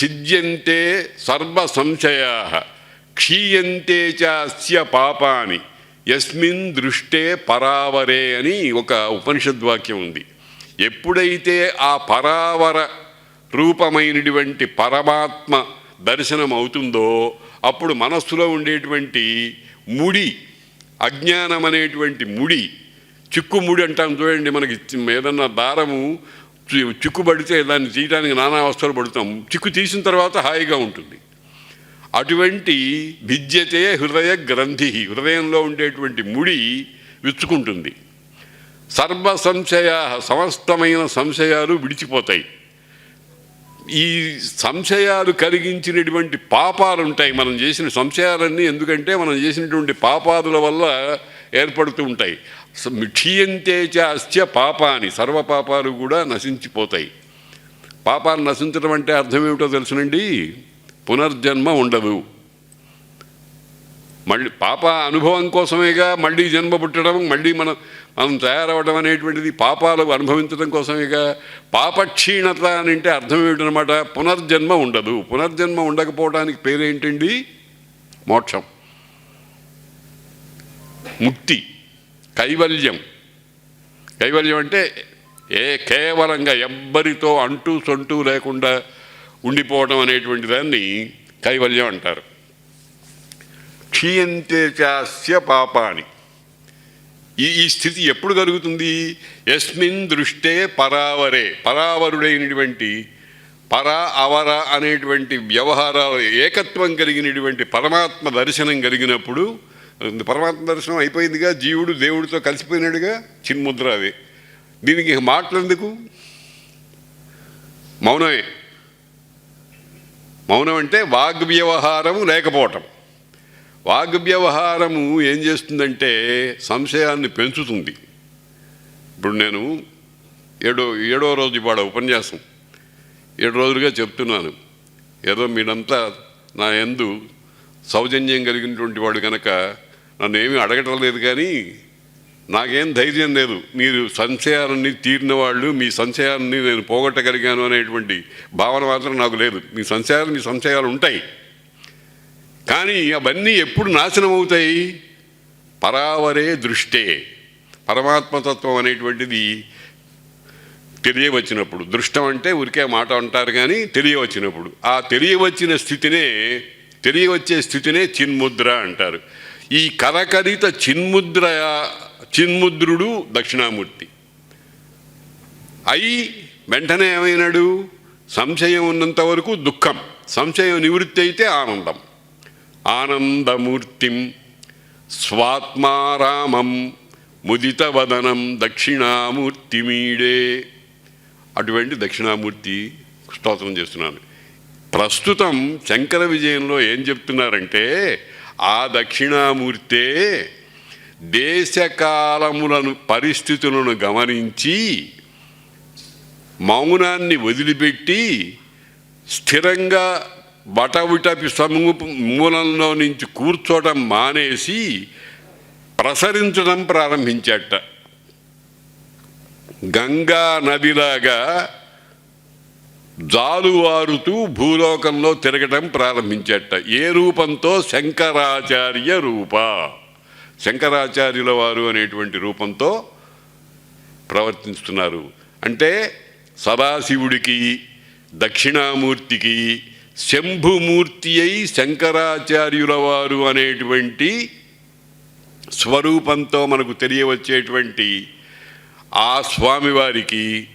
ఛిద్యంతే సర్వ సంశయా క్షీయంతే చాస్య పాపాని యస్మిన్ దృష్టే పరావరే అని ఒక ఉపనిషద్వాక్యం ఉంది. ఎప్పుడైతే ఆ పరావర రూపమైనటువంటి పరమాత్మ దర్శనం అవుతుందో అప్పుడు మనస్సులో ఉండేటువంటి ముడి అజ్ఞానం అనేటువంటి ముడి చిక్కుముడి అంటాం చూడండి మనకి ఏదన్నా దారము చిక్కు చిక్కుబడితే దాన్ని తీయడానికి నానా అవస్థలు పడుతాం. చిక్కు తీసిన తర్వాత హాయిగా ఉంటుంది. అటువంటి విద్యతే హృదయ గ్రంథి హృదయంలో ఉండేటువంటి ముడి విచ్చుకుంటుంది. సర్వ సంశయ సమస్తమైన సంశయాలు విడిచిపోతాయి. ఈ సంశయాలు కలిగించినటువంటి పాపాలు ఉంటాయి మనం చేసిన సంశయాలన్నీ ఎందుకంటే మనం చేసినటువంటి పాపాదుల వల్ల ఏర్పడుతూ ఉంటాయి. స- చ అస్య పాపాని సర్వ పాపాలు కూడా నశించిపోతాయి. పాపాలు నశించడం అంటే అర్థం ఏమిటో తెలుసునండి? పునర్జన్మ ఉండదు. మళ్ళీ పాప అనుభవం కోసమేగా మళ్ళీ జన్మ పుట్టడం మళ్ళీ మనం మనం తయారవడం అనేటువంటిది పాపాలు అనుభవించడం కోసమేగా. పాపక్షీణత అని అంటే అర్థం ఏమిటనమాట పునర్జన్మ ఉండదు. పునర్జన్మ ఉండకపోవడానికి పేరేంటండి? మోక్షం. ముక్తి. కైవల్యం. కైవల్యం అంటే ఏ కేవలంగా ఎవ్వరితో అంటూ సొంటూ లేకుండా ఉండిపోవడం అనేటువంటి దాన్ని కైవల్యం అంటారు. క్షీయంతే చాస్య పాపాని. ఈ ఈ స్థితి ఎప్పుడు కలుగుతుంది? యస్మిన్ దృష్టే పరావరే. పరావరుడైనటువంటి పర అవర అనేటువంటి వ్యవహారాలు ఏకత్వం కలిగినటువంటి పరమాత్మ దర్శనం కలిగినప్పుడు పరమాత్మ దర్శనం అయిపోయిందిగా జీవుడు దేవుడితో కలిసిపోయినాడుగా చిన్ముద్ర అది. దీనికి మాటలెందుకు మౌనమే. మౌనం అంటే వాగ్వ్యవహారము లేకపోవటం. వాగ్వ్యవహారము ఏం చేస్తుందంటే సంశయాన్ని పెంచుతుంది. ఇప్పుడు నేను ఏడో ఏడో రోజు ఇవాడ ఉపన్యాసం. ఏడు రోజులుగా చెప్తున్నాను. ఏదో మీరంతా నా ఎందు సౌజన్యం కలిగినటువంటి వాడు కనుక నన్ను ఏమీ అడగటం లేదు కానీ నాకేం ధైర్యం లేదు. మీరు సంశయాలన్నీ తీరిన వాళ్ళు మీ సంశయాన్ని నేను పోగొట్టగలిగాను అనేటువంటి భావన మాత్రం నాకు లేదు. మీ సంశయాలు మీ సంశయాలు ఉంటాయి. కానీ అవన్నీ ఎప్పుడు నాశనం అవుతాయి? పరావరే దృష్టే. పరమాత్మతత్వం అనేటువంటిది తెలియవచ్చినప్పుడు. దృష్టం అంటే ఊరికే మాట అంటారు కానీ తెలియవచ్చినప్పుడు. ఆ తెలియవచ్చిన స్థితినే తెలియవచ్చే స్థితినే చిన్ముద్ర అంటారు. ఈ కరకరిత చిన్ముద్ర చిన్ముద్రుడు దక్షిణామూర్తి. అయి వెంటనే ఏమైనాడు? సంశయం ఉన్నంత వరకు దుఃఖం. సంశయం నివృత్తి అయితే ఆనందం. ఆనందమూర్తిం స్వాత్మారామం ముదితవదనం దక్షిణామూర్తిమీడే. అటువంటి దక్షిణామూర్తి స్తోత్రం చేస్తున్నాను ప్రస్తుతం శంకర విజయంలో ఏం చెప్తున్నారంటే ఆ దక్షిణామూర్తే దేశకాలములను పరిస్థితులను గమనించి మౌనాన్ని వదిలిపెట్టి స్థిరంగా బటవిటపి సమూహ మూలంలో నుంచి కూర్చోటం మానేసి ప్రసరించడం ప్రారంభించట. గంగా నదిలాగా జాలువారుతూ భూలోకంలో తిరగటం ప్రారంభించేట. ఏ రూపంతో? శంకరాచార్య రూప. శంకరాచార్యుల వారు అనేటువంటి రూపంతో ప్రవర్తిస్తున్నారు. అంటే సదాశివుడికి దక్షిణామూర్తికి శంభుమూర్తి అయి శంకరాచార్యుల వారు అనేటువంటి స్వరూపంతో మనకు తెలియవచ్చేటువంటి ఆ స్వామివారికి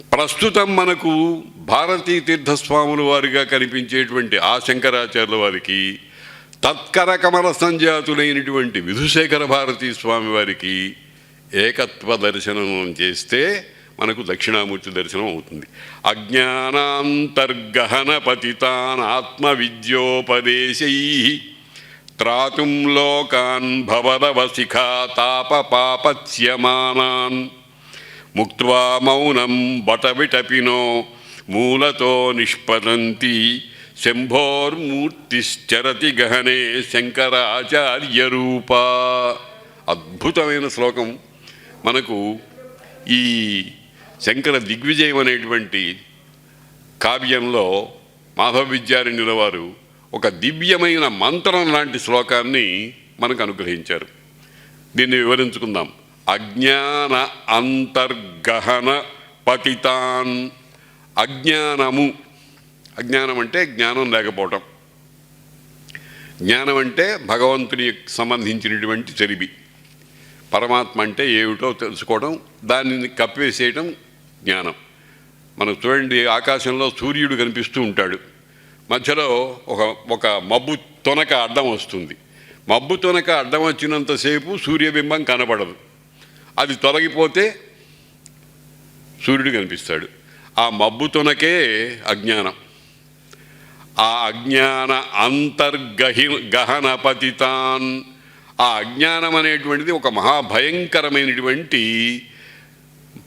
ప్రస్తుతం మనకు భారతీ తీర్థస్వాముల వారిగా కనిపించేటువంటి ఆ శంకరాచార్యుల వారికి తత్కర కమల సంజాతులైనటువంటి విధుశేఖర భారతీ స్వామి వారికి ఏకత్వ దర్శనం చేస్తే మనకు దక్షిణామూర్తి దర్శనం అవుతుంది. అజ్ఞానాంతర్గహన పతితాన్ ఆత్మ విద్యోపదేశై త్రాతుం లోకాన్ భవదవశిఖా తాపపాపత్స్యమానాన్ ముక్త్వా మౌనం బటవిటపినో మూలతో నిష్పదంతి శంభోర్మూర్తిశ్చరతి గహనే శంకరాచార్య రూప అద్భుతమైన శ్లోకం. మనకు ఈ శంకర దిగ్విజయం అనేటువంటి కావ్యంలో మాధవ విద్యారణ్యుల వారు ఒక దివ్యమైన మంత్రం లాంటి శ్లోకాన్ని మనకు అనుగ్రహించారు. దీన్ని వివరించుకుందాం. అజ్ఞాన అంతర్గహన పతితాన్. అజ్ఞానము అజ్ఞానం అంటే జ్ఞానం లేకపోవటం. జ్ఞానం అంటే భగవంతుని సంబంధించినటువంటి చెరిబి పరమాత్మ అంటే ఏమిటో తెలుసుకోవడం దానిని కప్పివేసేయటం జ్ఞానం. మనం చూడండి ఆకాశంలో సూర్యుడు కనిపిస్తూ ఉంటాడు. మధ్యలో ఒక ఒక మబ్బు తొనక అడ్డం వస్తుంది. మబ్బు తొనక అడ్డం వచ్చినంతసేపు సూర్యబింబం కనబడదు. అది తొలగిపోతే సూర్యుడు కనిపిస్తాడు. ఆ మబ్బు తొనకే అజ్ఞానం. ఆ అజ్ఞాన అంతర్గహి గహనపతితాన్. ఆ అజ్ఞానం అనేటువంటిది ఒక మహాభయంకరమైనటువంటి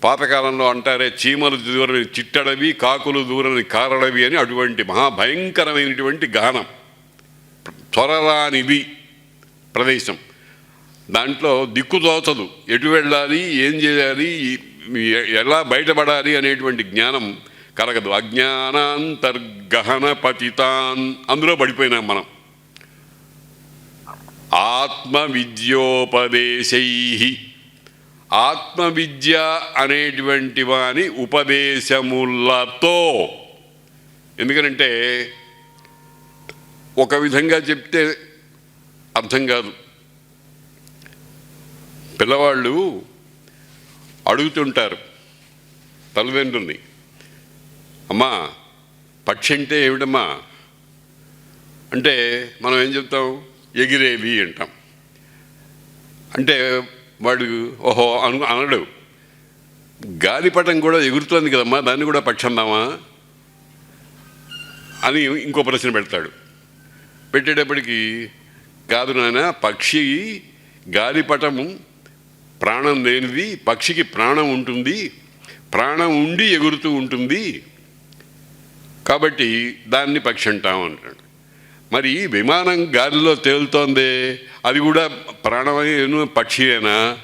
పాతకాలంలో అంటారే చీమలు దూరని చిట్టడవి కాకులు దూరని కారడవి అని అటువంటి మహాభయంకరమైనటువంటి గహనం. త్వరరానిది ప్రదేశం. దాంట్లో దిక్కు తోచదు ఎటు వెళ్ళాలి ఏం చేయాలి ఎలా బయటపడాలి అనేటువంటి జ్ఞానం కలగదు. అజ్ఞానాంతర్గహన పతితాన్ అందులో పడిపోయినాం మనం. ఆత్మ విద్యోపదేశై ఆత్మవిద్య అనేటువంటి వాని ఉపదేశములతో. ఎందుకనంటే ఒక విధంగా చెప్తే అర్థం కాదు. పిల్లవాళ్ళు అడుగుతుంటారు తల్లిదండ్రుల్ని అమ్మా పక్షి అంటే ఏమిటమ్మా? అంటే మనం ఏం చెప్తాం? ఎగిరేవి అంటాం. అంటే వాడు ఓహో అను అనడు. గాలిపటం కూడా ఎగురుతోంది కదమ్మా దాన్ని కూడా పక్షి అందామా? అని ఇంకో ప్రశ్న పెడతాడు. పెట్టేటప్పటికి కాదు నాయన పక్షి గాలిపటము ప్రాణం లేనిది పక్షికి ప్రాణం ఉంటుంది ప్రాణం ఉండి ఎగురుతూ ఉంటుంది. కాబట్టి దాన్ని పక్షి అంటాం అంటాడు. మరి విమానం గాలిలో తేలుతోందే అది కూడా ప్రాణమైన పక్షియేనా?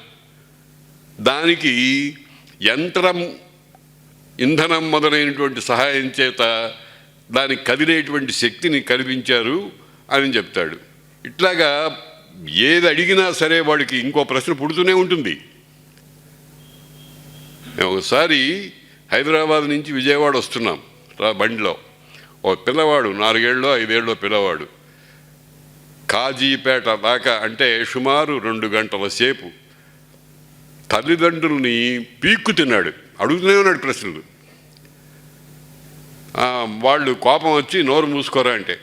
దానికి యంత్రం ఇంధనం మొదలైనటువంటి సహాయం చేత దానికి కదిలేటువంటి శక్తిని కల్పించారు అని చెప్తాడు. ఇట్లాగా ఏది అడిగినా సరే వాడికి ఇంకో ప్రశ్న పుడుతూనే ఉంటుంది. మేము ఒకసారి హైదరాబాద్ నుంచి విజయవాడ వస్తున్నాం. రా బండిలో. ఓ పిల్లవాడు నాలుగేళ్ళు ఐదేళ్ళు పిల్లవాడు. కాజీపేట దాకా అంటే సుమారు రెండు గంటల సేపు. తల్లిదండ్రుల్ని పీక్కు తిన్నాడు. అడుగుతూనే ఉన్నాడు ప్రశ్నలు. వాళ్ళు కోపం వచ్చి నోరు మూసుకోరా అంటే.